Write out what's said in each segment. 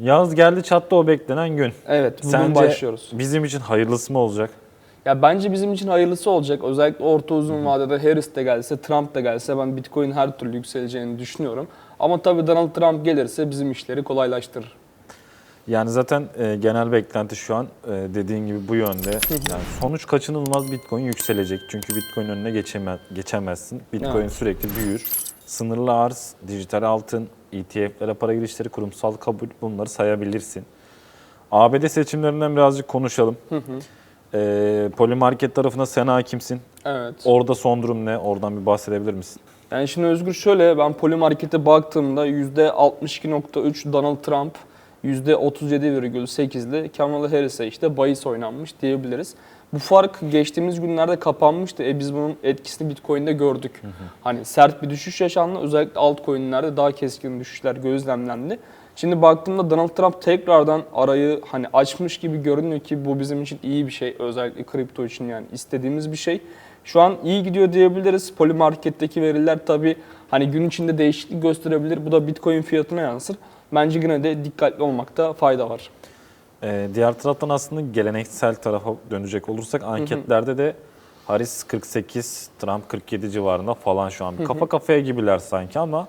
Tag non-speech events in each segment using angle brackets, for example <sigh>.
Yaz geldi çattı o beklenen gün. Evet, bugün Sence başlıyoruz. bizim için hayırlısı mı olacak? Ya bence bizim için hayırlısı olacak. Özellikle orta uzun vadede Harris de gelse, Trump da gelse ben Bitcoin her türlü yükseleceğini düşünüyorum. Ama tabii Donald Trump gelirse bizim işleri kolaylaştırır. Yani zaten e, genel beklenti şu an e, dediğin gibi bu yönde. Yani sonuç kaçınılmaz Bitcoin yükselecek. Çünkü Bitcoin önüne geçeme, geçemezsin. Bitcoin Evet. sürekli büyür. Sınırlı arz, dijital altın, ETF'lere para girişleri, kurumsal kabul bunları sayabilirsin. ABD seçimlerinden birazcık konuşalım. E, Polymarket tarafına sen hakimsin. Evet. Orada son durum ne? Oradan bir bahsedebilir misin? Yani şimdi Özgür şöyle ben Polymarket'e baktığımda %62.3 Donald Trump, %37,8'li Kamala Harris'e işte bahis oynanmış diyebiliriz. Bu fark geçtiğimiz günlerde kapanmıştı. E biz bunun etkisini Bitcoin'de gördük. Hani sert bir düşüş yaşandı. Özellikle altcoin'lerde daha keskin düşüşler gözlemlendi. Şimdi baktığımda Donald Trump tekrardan arayı hani açmış gibi görünüyor ki bu bizim için iyi bir şey. Özellikle kripto için yani istediğimiz bir şey. Şu an iyi gidiyor diyebiliriz. Polymarket'teki veriler tabii hani gün içinde değişiklik gösterebilir. Bu da Bitcoin fiyatına yansır. Bence yine de dikkatli olmakta fayda var. Ee, diğer taraftan aslında geleneksel tarafa dönecek olursak anketlerde de Harris 48, Trump 47 civarında falan şu an. Kafa kafaya gibiler sanki ama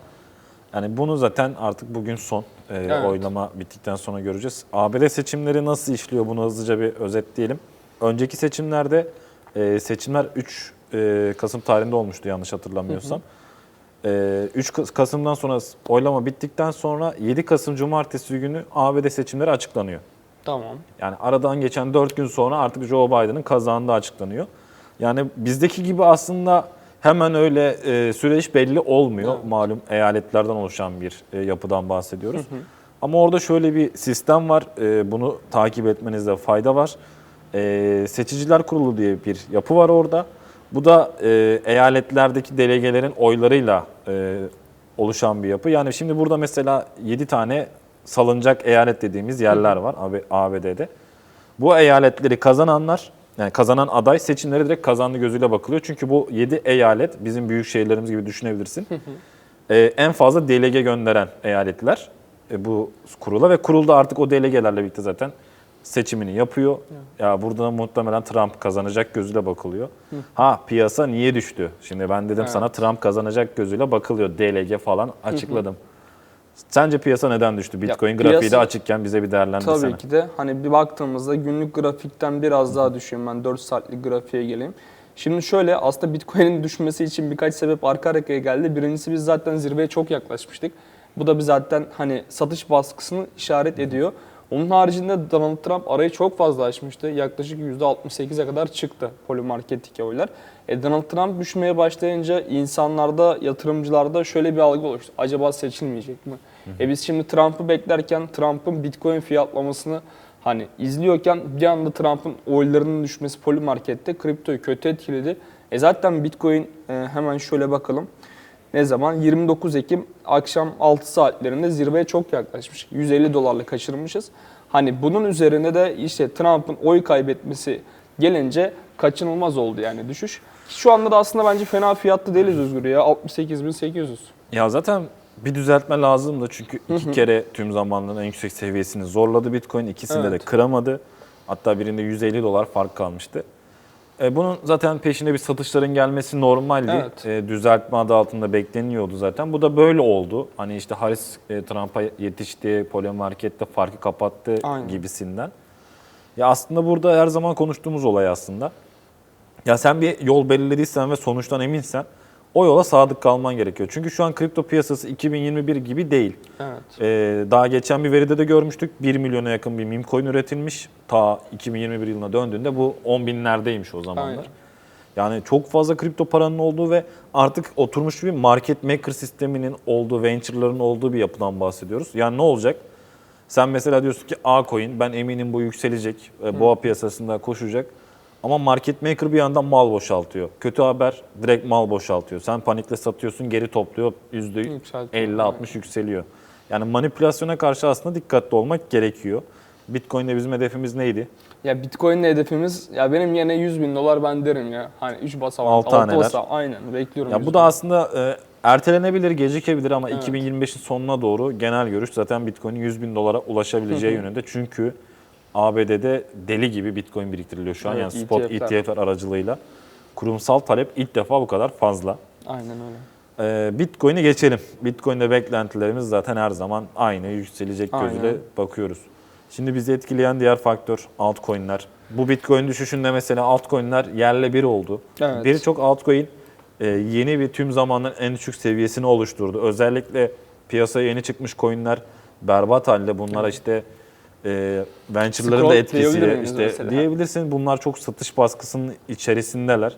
yani bunu zaten artık bugün son Ee, Evet. oylama bittikten sonra göreceğiz. ABD seçimleri nasıl işliyor bunu hızlıca bir özetleyelim. Önceki seçimlerde e, seçimler 3 e, Kasım tarihinde olmuştu yanlış hatırlamıyorsam. Ee, 3 Kas- Kasım'dan sonra oylama bittikten sonra 7 Kasım Cumartesi günü ABD seçimleri açıklanıyor. Tamam. Yani aradan geçen 4 gün sonra artık Joe Biden'ın kazandığı açıklanıyor. Yani bizdeki gibi aslında hemen öyle e, süreç belli olmuyor. Malum eyaletlerden oluşan bir e, yapıdan bahsediyoruz. Ama orada şöyle bir sistem var. E, bunu takip etmenizde fayda var. E, Seçiciler Kurulu diye bir yapı var orada. Bu da e, eyaletlerdeki delegelerin oylarıyla e, oluşan bir yapı. Yani şimdi burada mesela 7 tane salınacak eyalet dediğimiz yerler var AB- ABD'de. Bu eyaletleri kazananlar, yani kazanan aday seçimlere direkt kazandı gözüyle bakılıyor. Çünkü bu 7 eyalet bizim büyük şehirlerimiz gibi düşünebilirsin. Ee, en fazla delege gönderen eyaletler e, bu kurula ve kurulda artık o delegelerle birlikte zaten seçimini yapıyor. Ya burada muhtemelen Trump kazanacak gözüyle bakılıyor. Ha piyasa niye düştü? Şimdi ben dedim Evet. sana Trump kazanacak gözüyle bakılıyor. Delege falan açıkladım. Sence piyasa neden düştü? Bitcoin grafiği de piyasa- açıkken bize bir değerlendirsene. Tabii ki de hani bir baktığımızda günlük grafikten biraz daha düşeyim ben 4 saatlik grafiğe geleyim. Şimdi şöyle aslında Bitcoin'in düşmesi için birkaç sebep arka arkaya geldi. Birincisi biz zaten zirveye çok yaklaşmıştık. Bu da bir zaten hani satış baskısını işaret ediyor. Onun haricinde Donald Trump arayı çok fazla açmıştı. Yaklaşık %68'e kadar çıktı Polymarket'teki oylar. E Donald Trump düşmeye başlayınca insanlarda, yatırımcılarda şöyle bir algı oluştu. Acaba seçilmeyecek mi? E biz şimdi Trump'ı beklerken Trump'ın Bitcoin fiyatlamasını hani izliyorken bir anda Trump'ın oylarının düşmesi Polymarket'te kriptoyu kötü etkiledi. E zaten Bitcoin e, hemen şöyle bakalım. Ne zaman? 29 Ekim akşam 6 saatlerinde zirveye çok yaklaşmış. 150 dolarla kaçırmışız. Hani bunun üzerine de işte Trump'ın oy kaybetmesi gelince kaçınılmaz oldu yani düşüş. Şu anda da aslında bence fena fiyatlı değiliz Özgür ya. 68.800. Ya zaten bir düzeltme lazım da çünkü iki kere tüm zamanların en yüksek seviyesini zorladı Bitcoin. İkisinde de Evet. kıramadı. Hatta birinde 150 dolar fark kalmıştı. E, bunun zaten peşinde bir satışların gelmesi normaldi. Evet. E, düzeltme adı altında bekleniyordu zaten. Bu da böyle oldu. Hani işte Harris e, Trump'a yetişti, Polymarket'te farkı kapattı Aynen. gibisinden. Ya aslında burada her zaman konuştuğumuz olay aslında. Ya sen bir yol belirlediysen ve sonuçtan eminsen o yola sadık kalman gerekiyor. Çünkü şu an kripto piyasası 2021 gibi değil. Evet. Ee, daha geçen bir veride de görmüştük. 1 milyona yakın bir meme coin üretilmiş. Ta 2021 yılına döndüğünde bu 10 binlerdeymiş o zamanlar. Aynen. Yani çok fazla kripto paranın olduğu ve artık oturmuş bir market maker sisteminin olduğu, venture'ların olduğu bir yapıdan bahsediyoruz. Yani ne olacak? Sen mesela diyorsun ki A coin, ben eminim bu yükselecek, e, boğa piyasasında koşacak. Ama market maker bir yandan mal boşaltıyor. Kötü haber direkt mal boşaltıyor. Sen panikle satıyorsun, geri topluyor, Yükseltiyor. %50-60 yükseliyor. Yani manipülasyona karşı aslında dikkatli olmak gerekiyor. Bitcoin'de bizim hedefimiz neydi? Ya Bitcoin'le hedefimiz ya benim yine 100 bin dolar ben derim ya. Hani 3 basamak, Altı 6 taneler. basamak aynen bekliyorum. Ya 100 bu da aslında e, ertelenebilir, gecikebilir ama 2025'in sonuna doğru genel görüş zaten Bitcoin'in 100 bin dolara ulaşabileceği yönünde. Çünkü ABD'de deli gibi Bitcoin biriktiriliyor şu an. Evet, yani spot ETF'ler. ETF'ler aracılığıyla. Kurumsal talep ilk defa bu kadar fazla. Aynen öyle. Ee, Bitcoin'i geçelim. Bitcoin'de beklentilerimiz zaten her zaman aynı, yükselecek gözüyle Aynen. bakıyoruz. Şimdi bizi etkileyen diğer faktör altcoin'ler. Bu Bitcoin düşüşünde mesela altcoin'ler yerle bir oldu. Evet. Birçok altcoin e, yeni bir tüm zamanların en düşük seviyesini oluşturdu. Özellikle piyasaya yeni çıkmış coin'ler berbat halde. Bunlara işte e, venture'ların Scroll da diyebilir etkisiyle miyiz işte mesela? diyebilirsin. Bunlar çok satış baskısının içerisindeler.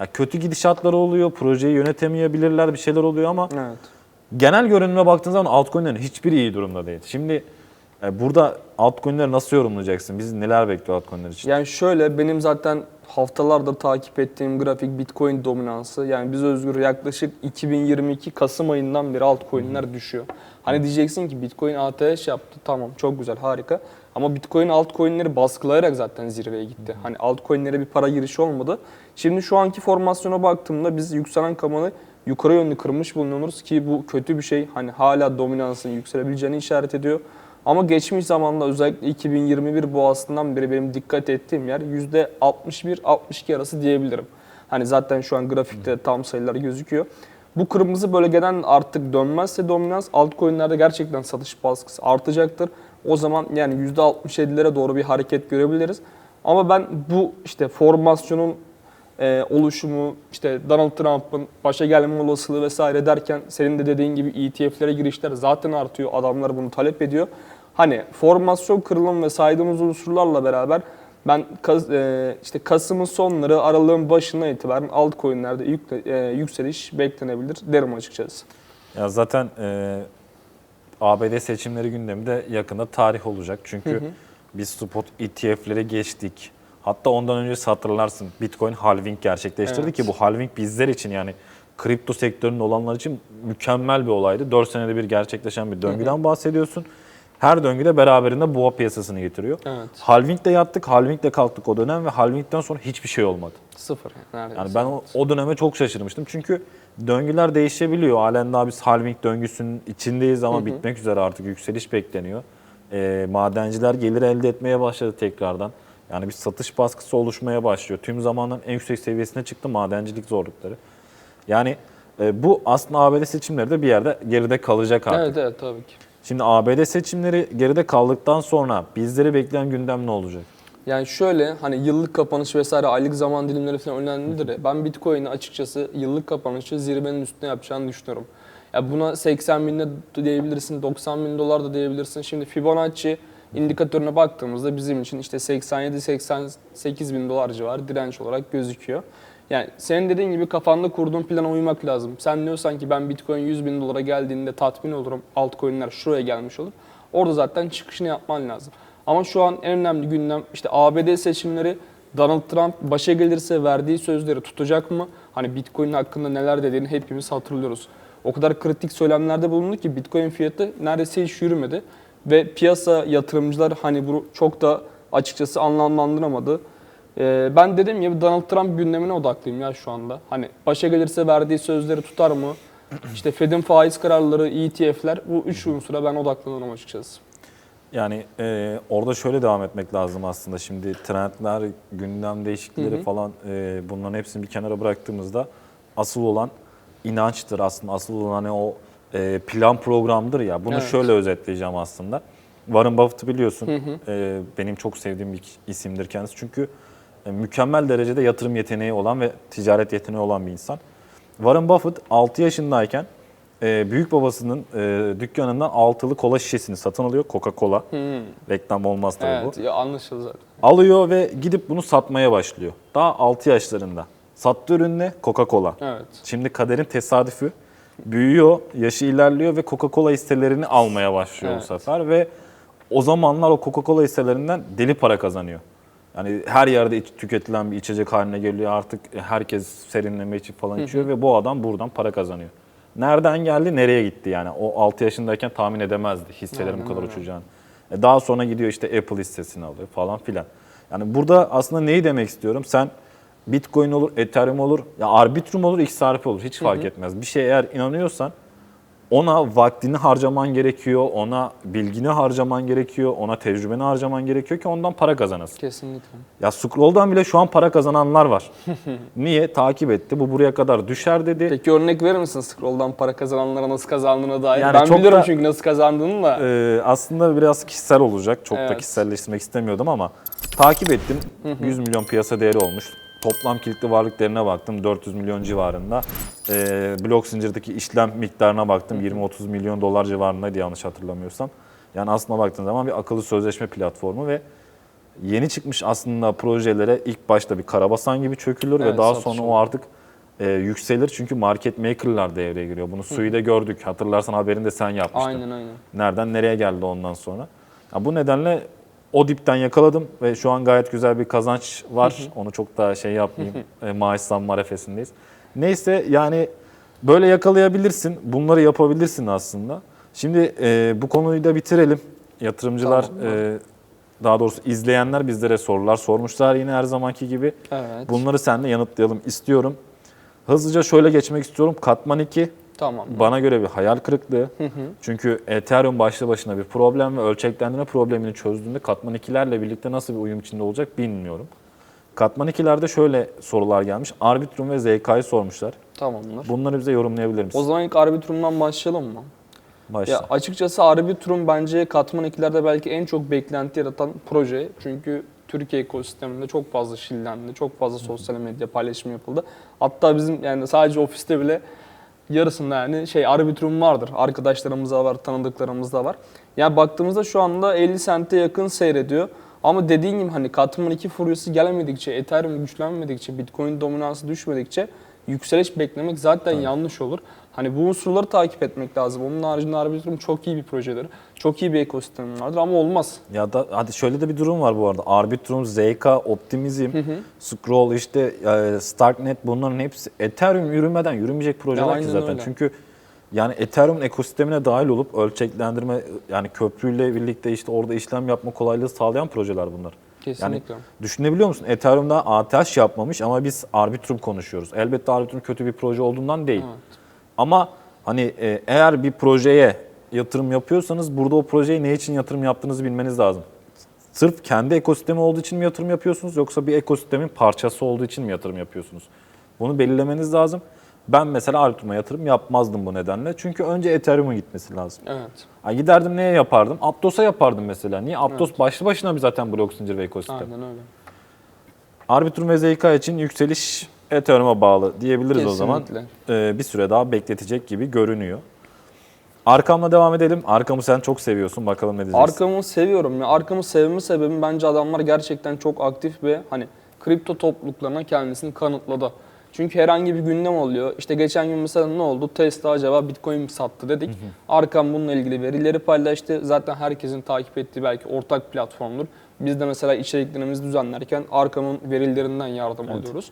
Ya kötü gidişatları oluyor, projeyi yönetemeyebilirler, bir şeyler oluyor ama Evet. genel görünüme baktığın zaman altcoin'lerin hiçbiri iyi durumda değil. Şimdi e, burada altcoin'leri nasıl yorumlayacaksın? Biz neler bekliyor altcoin'ler için? Yani şöyle benim zaten haftalardır takip ettiğim grafik Bitcoin dominansı. Yani biz Özgür yaklaşık 2022 Kasım ayından beri altcoin'ler düşüyor. Hani diyeceksin ki Bitcoin ATH yaptı tamam çok güzel harika. Ama Bitcoin altcoin'leri baskılayarak zaten zirveye gitti. Hani altcoin'lere bir para girişi olmadı. Şimdi şu anki formasyona baktığımda biz yükselen kamanı yukarı yönlü kırmış bulunuyoruz ki bu kötü bir şey. Hani hala dominansın yükselebileceğini işaret ediyor. Ama geçmiş zamanda özellikle 2021 boğasından beri benim dikkat ettiğim yer %61-62 arası diyebilirim. Hani zaten şu an grafikte tam sayılar gözüküyor. Bu kırmızı bölgeden artık dönmezse dominans altcoin'lerde gerçekten satış baskısı artacaktır. O zaman yani %67'lere doğru bir hareket görebiliriz. Ama ben bu işte formasyonun e, oluşumu, işte Donald Trump'ın başa gelme olasılığı vesaire derken senin de dediğin gibi ETF'lere girişler zaten artıyor. Adamlar bunu talep ediyor. Hani formasyon kırılım ve saydığımız unsurlarla beraber ben Kas- e, işte Kasım'ın sonları, Aralığın başından itibaren altcoin'lerde yükle- e, yükseliş beklenebilir derim açıkçası. Ya zaten e, ABD seçimleri gündeminde yakında tarih olacak. Çünkü biz spot ETF'lere geçtik. Hatta ondan önce hatırlarsın Bitcoin halving gerçekleştirdi Evet. ki bu halving bizler için yani kripto sektöründe olanlar için mükemmel bir olaydı. 4 senede bir gerçekleşen bir döngüden bahsediyorsun. Her döngüde beraberinde boğa piyasasını getiriyor. Evet. Halving'de yattık, halving'de kalktık o dönem ve halving'den sonra hiçbir şey olmadı. Sıfır neredeyse. Yani ben o, o döneme çok şaşırmıştım. Çünkü döngüler değişebiliyor. Halen daha biz halving döngüsünün içindeyiz ama bitmek üzere artık yükseliş bekleniyor. Ee, madenciler gelir elde etmeye başladı tekrardan. Yani bir satış baskısı oluşmaya başlıyor. Tüm zamanların en yüksek seviyesine çıktı madencilik zorlukları. Yani e, bu aslında ABD seçimleri de bir yerde geride kalacak artık. Evet evet tabii ki. Şimdi ABD seçimleri geride kaldıktan sonra bizleri bekleyen gündem ne olacak? Yani şöyle hani yıllık kapanış vesaire aylık zaman dilimleri falan önemlidir. Ben Bitcoin'i açıkçası yıllık kapanışı zirvenin üstüne yapacağını düşünüyorum. Ya buna 80 bin de diyebilirsin, 90 bin dolar da diyebilirsin. Şimdi Fibonacci indikatörüne baktığımızda bizim için işte 87-88 bin dolar civarı direnç olarak gözüküyor. Yani senin dediğin gibi kafanda kurduğun plana uymak lazım. Sen diyorsan ki ben Bitcoin 100 bin dolara geldiğinde tatmin olurum, altcoin'ler şuraya gelmiş olur. Orada zaten çıkışını yapman lazım. Ama şu an en önemli gündem işte ABD seçimleri Donald Trump başa gelirse verdiği sözleri tutacak mı? Hani Bitcoin hakkında neler dediğini hepimiz hatırlıyoruz. O kadar kritik söylemlerde bulundu ki Bitcoin fiyatı neredeyse hiç yürümedi. Ve piyasa yatırımcılar hani bunu çok da açıkçası anlamlandıramadı. Ee, ben dedim ya Donald Trump gündemine odaklıyım ya şu anda. Hani başa gelirse verdiği sözleri tutar mı? <clears throat> İşte Fed'in faiz kararları, ETF'ler bu üç unsura ben odaklanıyorum açıkçası. Yani e, orada şöyle devam etmek lazım aslında. Şimdi trendler, gündem değişiklikleri falan e, bunların hepsini bir kenara bıraktığımızda asıl olan inançtır aslında. Asıl olan hani o e, plan programdır ya. Bunu Evet. şöyle özetleyeceğim aslında. Warren Buffett'ı biliyorsun. E, benim çok sevdiğim bir isimdir kendisi. Çünkü mükemmel derecede yatırım yeteneği olan ve ticaret yeteneği olan bir insan. Warren Buffett 6 yaşındayken e, büyük babasının e, dükkanından altılı kola şişesini satın alıyor. Coca-Cola. Reklam olmaz tabii bu. Evet anlaşıldı zaten. Alıyor ve gidip bunu satmaya başlıyor. Daha 6 yaşlarında. Sattığı ürün ne? Coca-Cola. Evet. Şimdi kaderin tesadüfü. Büyüyor, yaşı ilerliyor ve Coca-Cola hisselerini almaya başlıyor Evet. bu sefer. Ve o zamanlar o Coca-Cola hisselerinden deli para kazanıyor. Yani her yerde tüketilen bir içecek haline geliyor. Artık herkes serinleme için falan içiyor ve bu adam buradan para kazanıyor. Nereden geldi, nereye gitti yani? O 6 yaşındayken tahmin edemezdi hisselerin bu Aynen kadar öyle. uçacağını. E Daha sonra gidiyor işte Apple hissesini alıyor falan filan. Yani burada aslında neyi demek istiyorum? Sen Bitcoin olur, Ethereum olur, ya Arbitrum olur, XRP olur. Hiç fark etmez. Bir şeye eğer inanıyorsan ona vaktini harcaman gerekiyor, ona bilgini harcaman gerekiyor, ona tecrübeni harcaman gerekiyor ki ondan para kazanasın. Kesinlikle. Ya Scroll'dan bile şu an para kazananlar var. <laughs> Niye? Takip etti. Bu buraya kadar düşer dedi. Peki örnek verir misin Scroll'dan para kazananlara nasıl kazandığına dair? Yani ben çok biliyorum da- çünkü nasıl kazandığını da. Ee, aslında biraz kişisel olacak. Çok da Evet. kişiselleştirmek istemiyordum ama takip ettim. 100 milyon piyasa değeri olmuş. Toplam kilitli varlık değerine baktım 400 milyon civarında. Ee, blok zincirdeki işlem miktarına baktım 20-30 milyon dolar civarındaydı yanlış hatırlamıyorsam. Yani aslında baktığın zaman bir akıllı sözleşme platformu ve yeni çıkmış aslında projelere ilk başta bir karabasan gibi çökülür ve Evet, daha satış sonra olur. o artık e, yükselir çünkü market maker'lar devreye giriyor. Bunu Sui'de gördük. Hatırlarsan haberini de sen yapmıştın. Aynen aynen. Nereden nereye geldi ondan sonra. Ya bu nedenle o dipten yakaladım ve şu an gayet güzel bir kazanç var. Onu çok daha şey yapmayayım. e, maaş zammı arefesindeyiz. Neyse yani böyle yakalayabilirsin. Bunları yapabilirsin aslında. Şimdi e, bu konuyu da bitirelim. Yatırımcılar Tamam. e, daha doğrusu izleyenler bizlere sorular sormuşlar yine her zamanki gibi. Evet. Bunları seninle yanıtlayalım istiyorum. Hızlıca şöyle geçmek istiyorum. Katman 2 Tamam. bana göre bir hayal kırıklığı. Çünkü Ethereum başlı başına bir problem ve ölçeklendirme problemini çözdüğünde katman 2'lerle birlikte nasıl bir uyum içinde olacak bilmiyorum. Katman 2'lerde şöyle sorular gelmiş. Arbitrum ve ZK'yı sormuşlar. Tamamdır. Bunları bize yorumlayabilir misin? O zaman ilk Arbitrum'dan başlayalım mı? Başla. Ya açıkçası Arbitrum bence katman ikilerde belki en çok beklenti yaratan proje. Çünkü Türkiye ekosisteminde çok fazla şillendi, çok fazla sosyal medya paylaşımı yapıldı. Hatta bizim yani sadece ofiste bile yarısında yani şey Arbitrum vardır. Arkadaşlarımız da var, tanıdıklarımız da var. Yani baktığımızda şu anda 50 sente yakın seyrediyor. Ama dediğin gibi hani katman 2 furyası gelmedikçe, Ethereum güçlenmedikçe, Bitcoin dominansı düşmedikçe yükseliş beklemek zaten yanlış olur. Hani bu unsurları takip etmek lazım. Onun haricinde Arbitrum çok iyi bir projedir. Çok iyi bir ekosistem vardır ama olmaz. Ya da hadi şöyle de bir durum var bu arada. Arbitrum, ZK, Optimizm, Scroll işte e, Starknet bunların hepsi Ethereum yürümeden yürümeyecek projeler ki zaten. öyle. Çünkü yani Ethereum ekosistemine dahil olup ölçeklendirme yani köprüyle birlikte işte orada işlem yapma kolaylığı sağlayan projeler bunlar. Kesinlikle. Yani düşünebiliyor musun? Ethereum'da ATH yapmamış ama biz Arbitrum konuşuyoruz. Elbette Arbitrum kötü bir proje olduğundan değil. Evet. Ama hani e, eğer bir projeye yatırım yapıyorsanız burada o projeye ne için yatırım yaptığınızı bilmeniz lazım. Sırf kendi ekosistemi olduğu için mi yatırım yapıyorsunuz yoksa bir ekosistemin parçası olduğu için mi yatırım yapıyorsunuz? Bunu belirlemeniz lazım. Ben mesela Arbitrum'a yatırım yapmazdım bu nedenle. Çünkü önce Ethereum'a gitmesi lazım. Evet. Ha, giderdim neye yapardım? Aptos'a yapardım mesela. Niye? Aptos başlı başına bir zaten blok zincir ve ekosistem. Aynen öyle. Arbitrum ve ZK için yükseliş Ethereum'a bağlı diyebiliriz o zaman. Kesinlikle. Ee, bir süre daha bekletecek gibi görünüyor. Arkamla devam edelim. Arkamı sen çok seviyorsun. Bakalım ne diyeceksin. Arkamı seviyorum ya. Arkamı sevme sebebim bence adamlar gerçekten çok aktif ve hani kripto topluluklarına kendisini kanıtladı. Çünkü herhangi bir gündem oluyor. İşte geçen gün mesela ne oldu? Tesla acaba Bitcoin mi sattı dedik. Arkam bununla ilgili verileri paylaştı. Zaten herkesin takip ettiği belki ortak platformdur. Biz de mesela içeriklerimizi düzenlerken Arkam'ın verilerinden yardım alıyoruz.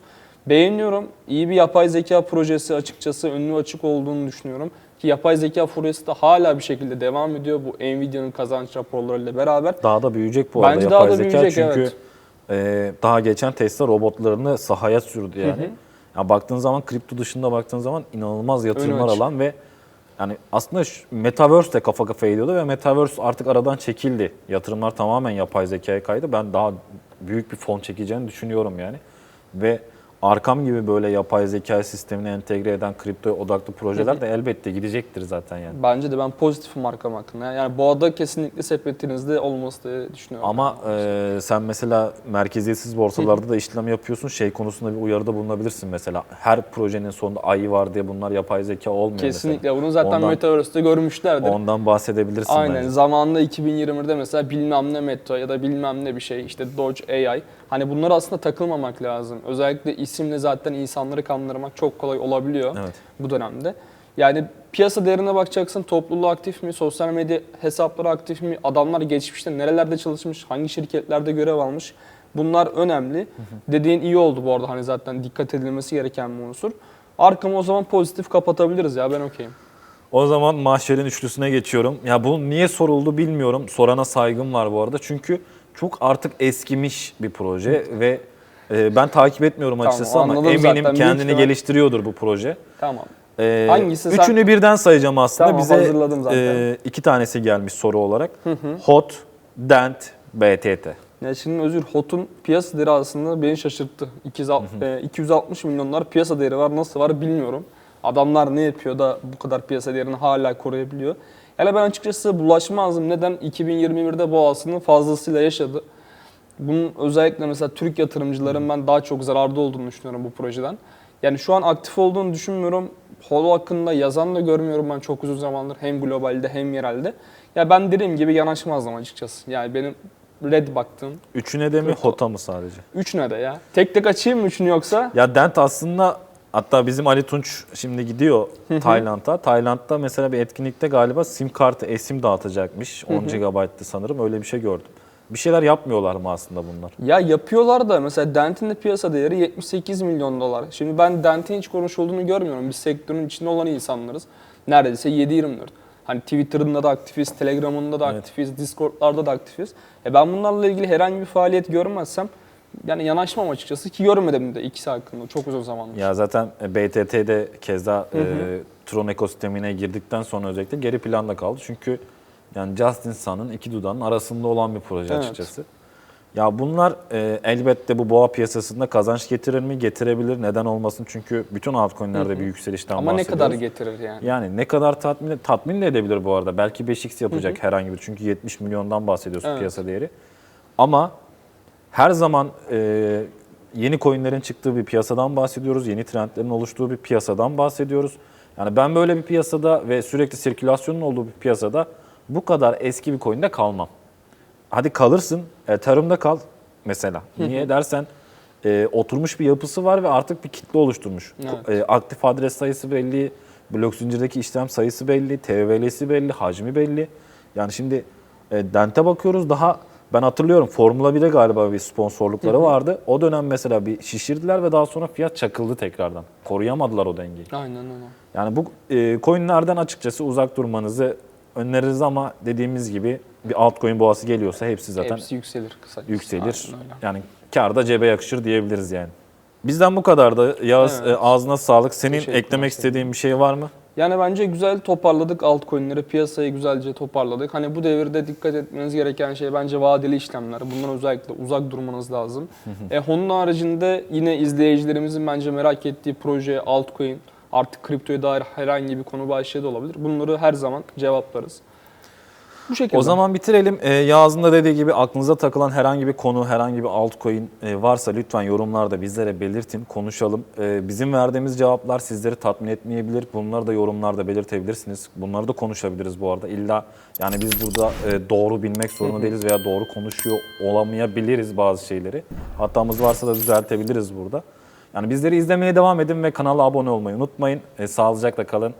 Beğeniyorum. İyi bir yapay zeka projesi açıkçası önlü açık olduğunu düşünüyorum. Ki yapay zeka projesi de hala bir şekilde devam ediyor. Bu Nvidia'nın kazanç raporlarıyla beraber. Daha da büyüyecek bu arada Bence yapay daha da zeka. büyüyecek, Çünkü evet. e, daha geçen Tesla robotlarını sahaya sürdü yani. Ya baktığın zaman kripto dışında baktığın zaman inanılmaz yatırımlar alan ve yani aslında Metaverse de kafa kafaya gidiyordu ve Metaverse artık aradan çekildi. Yatırımlar tamamen yapay zekaya kaydı. Ben daha büyük bir fon çekeceğini düşünüyorum yani. Ve Arkam gibi böyle yapay zeka sistemine entegre eden kripto odaklı projeler de elbette gidecektir zaten yani. Bence de ben pozitifim Arkam hakkında. Yani bu ada kesinlikle sepetinizde olması diye düşünüyorum. Ama e, sen mesela merkeziyetsiz borsalarda da işlem yapıyorsun. Şey konusunda bir uyarıda bulunabilirsin mesela. Her projenin sonunda ayı var diye bunlar yapay zeka olmuyor Kesinlikle. mesela. Bunu zaten Ondan- Metaverse'de görmüşlerdir. Ondan bahsedebilirsin Aynen. bence. Zamanında 2020'de mesela bilmem ne Meta ya da bilmem ne bir şey işte Doge AI. Hani bunlara aslında takılmamak lazım. Özellikle isimle zaten insanları kandırmak çok kolay olabiliyor Evet. bu dönemde. Yani piyasa değerine bakacaksın. Topluluğu aktif mi? Sosyal medya hesapları aktif mi? Adamlar geçmişte nerelerde çalışmış? Hangi şirketlerde görev almış? Bunlar önemli. Dediğin iyi oldu bu arada. Hani zaten dikkat edilmesi gereken bir unsur. Arkamı o zaman pozitif kapatabiliriz ya ben okeyim. O zaman mahşerin üçlüsüne geçiyorum. Ya bu niye soruldu bilmiyorum. Sorana saygım var bu arada. Çünkü çok artık eskimiş bir proje ve e, ben takip etmiyorum Tamam, açıkçası ama anladım eminim zaten. Büyük kendini ihtimal- geliştiriyordur bu proje. Tamam. Ee, Hangisi sen- Üçünü birden sayacağım aslında. Tamam, Bize hazırladım zaten. e, iki tanesi gelmiş soru olarak. Hot, Dent, BTT. Ya şimdi Özür Hot'un piyasa değeri aslında beni şaşırttı. 260, e, 260 milyonlar piyasa değeri var. Nasıl var bilmiyorum. Adamlar ne yapıyor da bu kadar piyasa değerini hala koruyabiliyor. Yani ben açıkçası bulaşmazdım. Neden? 2021'de bu aslında fazlasıyla yaşadı. Bunun özellikle mesela Türk yatırımcıların ben daha çok zararda olduğunu düşünüyorum bu projeden. Yani şu an aktif olduğunu düşünmüyorum. Holo hakkında yazan da görmüyorum ben çok uzun zamandır hem globalde hem yerelde. Ya ben dediğim gibi yanaşmazdım açıkçası. Yani benim red baktığım Üçüne de mi, Kripto. Hot'a mı sadece? Üç ne de ya? Tek tek açayım mı üçünü yoksa? Ya Dent aslında hatta bizim Ali Tunç şimdi gidiyor Tayland'a. Tayland'da mesela bir etkinlikte galiba sim kartı esim dağıtacakmış. 10 GB'tı sanırım öyle bir şey gördüm. Bir şeyler yapmıyorlar mı aslında bunlar? Ya yapıyorlar da mesela Dent'in de piyasa değeri 78 milyon dolar. Şimdi ben Dent'in hiç konuşulduğunu görmüyorum. Biz sektörün içinde olan insanlarız. Neredeyse 7-24. Hani Twitter'ında da aktifiz, Telegram'ında da Evet. aktifiz, Discord'larda da aktifiz. E ben bunlarla ilgili herhangi bir faaliyet görmezsem yani yanaşmam açıkçası ki görmedim de ikisi hakkında çok uzun zamandır. Ya zaten BTT'de keza e, Tron ekosistemine girdikten sonra özellikle geri planda kaldı. Çünkü yani Justin Sun'ın iki dudağının arasında olan bir proje Evet. açıkçası. Ya bunlar e, elbette bu boğa piyasasında kazanç getirir mi? Getirebilir. Neden olmasın? Çünkü bütün altcoin'lerde bir yükselişten Ama ne bahsediyoruz. kadar getirir yani? Yani ne kadar tatmin tatmin de edebilir bu arada. Belki 5x yapacak herhangi bir. Çünkü 70 milyondan bahsediyorsun Evet. piyasa değeri. Ama her zaman e, yeni coinlerin çıktığı bir piyasadan bahsediyoruz. Yeni trendlerin oluştuğu bir piyasadan bahsediyoruz. Yani ben böyle bir piyasada ve sürekli sirkülasyonun olduğu bir piyasada bu kadar eski bir coin'de kalmam. Hadi kalırsın, Ethereum'da kal mesela. Niye dersen e, oturmuş bir yapısı var ve artık bir kitle oluşturmuş. Evet. E, aktif adres sayısı belli, blok zincirdeki işlem sayısı belli, TVL'si belli, hacmi belli. Yani şimdi e, Dent'e bakıyoruz daha ben hatırlıyorum Formula 1'de galiba bir sponsorlukları vardı. O dönem mesela bir şişirdiler ve daha sonra fiyat çakıldı tekrardan. Koruyamadılar o dengeyi. Aynen öyle. Yani bu e, coinlerden açıkçası uzak durmanızı öneririz ama dediğimiz gibi bir altcoin boğası geliyorsa hepsi zaten Hepsi yükselir kısaca. yükselir. Aynen öyle. Yani kar da cebe yakışır diyebiliriz yani. Bizden bu kadar da Yağız Evet. e, ağzına sağlık. Senin Teşekkürler. eklemek istediğin bir şey var mı? Yani bence güzel toparladık altcoin'leri, piyasayı güzelce toparladık. Hani bu devirde dikkat etmeniz gereken şey bence vadeli işlemler. Bundan özellikle uzak durmanız lazım. e, onun haricinde yine izleyicilerimizin bence merak ettiği proje, altcoin, artık kriptoya dair herhangi bir konu başlığı da olabilir. Bunları her zaman cevaplarız. Bu şekilde. O zaman bitirelim. Ee, Yağız'ın da dediği gibi aklınıza takılan herhangi bir konu, herhangi bir altcoin e, varsa lütfen yorumlarda bizlere belirtin, konuşalım. Ee, bizim verdiğimiz cevaplar sizleri tatmin etmeyebilir. Bunları da yorumlarda belirtebilirsiniz. Bunları da konuşabiliriz bu arada. İlla yani biz burada e, doğru bilmek zorunda değiliz veya doğru konuşuyor olamayabiliriz bazı şeyleri. Hatamız varsa da düzeltebiliriz burada. Yani bizleri izlemeye devam edin ve kanala abone olmayı unutmayın. E, sağlıcakla kalın.